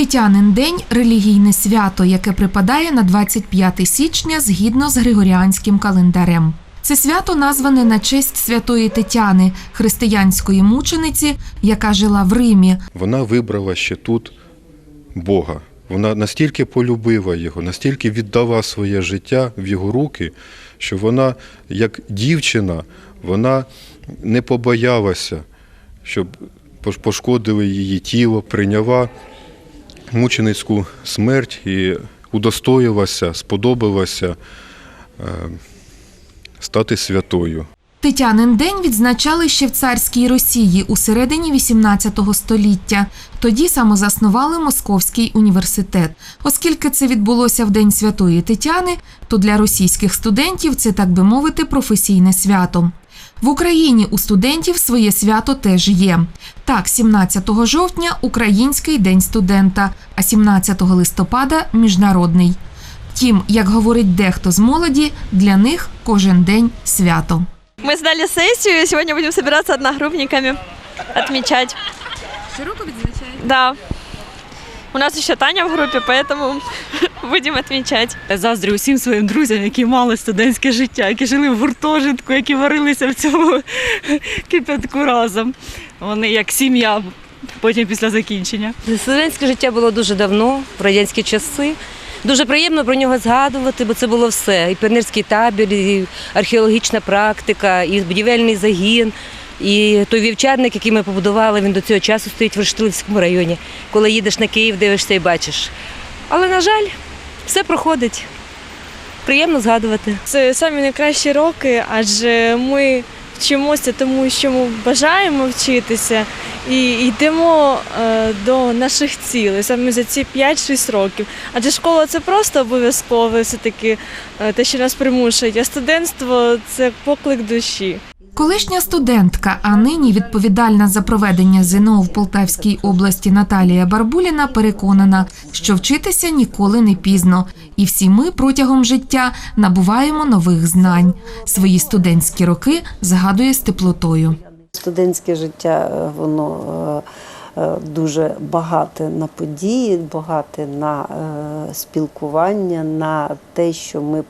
Тетянин день релігійне свято, яке припадає на 25 січня згідно з григоріанським календарем. Це свято назване на честь святої Тетяни, християнської мучениці, яка жила в Римі. Вона вибрала ще тут Бога. Вона настільки полюбила його, настільки віддала своє життя в його руки, що вона, як дівчина, вона не побоялася, щоб пош- пошкодили її тіло, прийняла мученицьку смерть і удостоїлася, сподобалася е, стати святою. Тетянин день відзначали ще в царській Росії у середині 18 століття. Тоді самозаснували Московський університет. Оскільки це відбулося в День Святої Тетяни, то для російських студентів це, так би мовити, професійне свято. В Україні у студентів своє свято теж є. Так, 17 жовтня Український день студента, а 17 листопада міжнародний. Втім, як говорить дехто з молоді, для них кожен день свято. Мы сдали сессию, и сегодня будем собираться одногруппниками отмечать. Широко відзначаєте? Да. У нас еще Таня в группе, поэтому будем отмечать. Я заздрю усім своїм друзям, які мали студентське життя, які жили в гуртожитку, які варилися в цьому кипятку разом. Вони як сім'я потім після закінчення. Студентське життя було дуже давно, в радянські часи. Дуже приємно про нього згадувати, бо це було все. І піонерський табір, і археологічна практика, і будівельний загін. І той вівчарник, який ми побудували, він до цього часу стоїть в Рештилівському районі. Коли їдеш на Київ, дивишся і бачиш. Але, на жаль, все проходить. Приємно згадувати. Це самі найкращі роки, адже ми вчимося тому, що ми бажаємо вчитися, і йдемо е, до наших цілей саме за ці 5-6 років. Адже школа це просто обов'язкове, все-таки е, те, що нас примушують, а студентство це поклик душі. Колишня студентка, а нині відповідальна за проведення ЗНО в Полтавській області Наталія Барбуліна переконана, що вчитися ніколи не пізно, і всі ми протягом життя набуваємо нових знань. Свої студентські роки згадує з теплотою. Студентське життя е, воно е, е, дуже багате на події, багате на спілкування, на те, що ми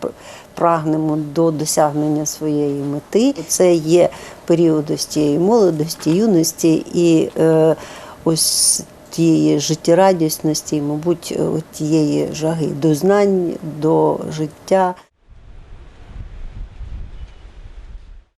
прагнемо до досягнення своєї мети. Це є період ось тієї молодості, юності і е, ось тієї життєрадісності, мабуть, тієї жаги до знань, до життя.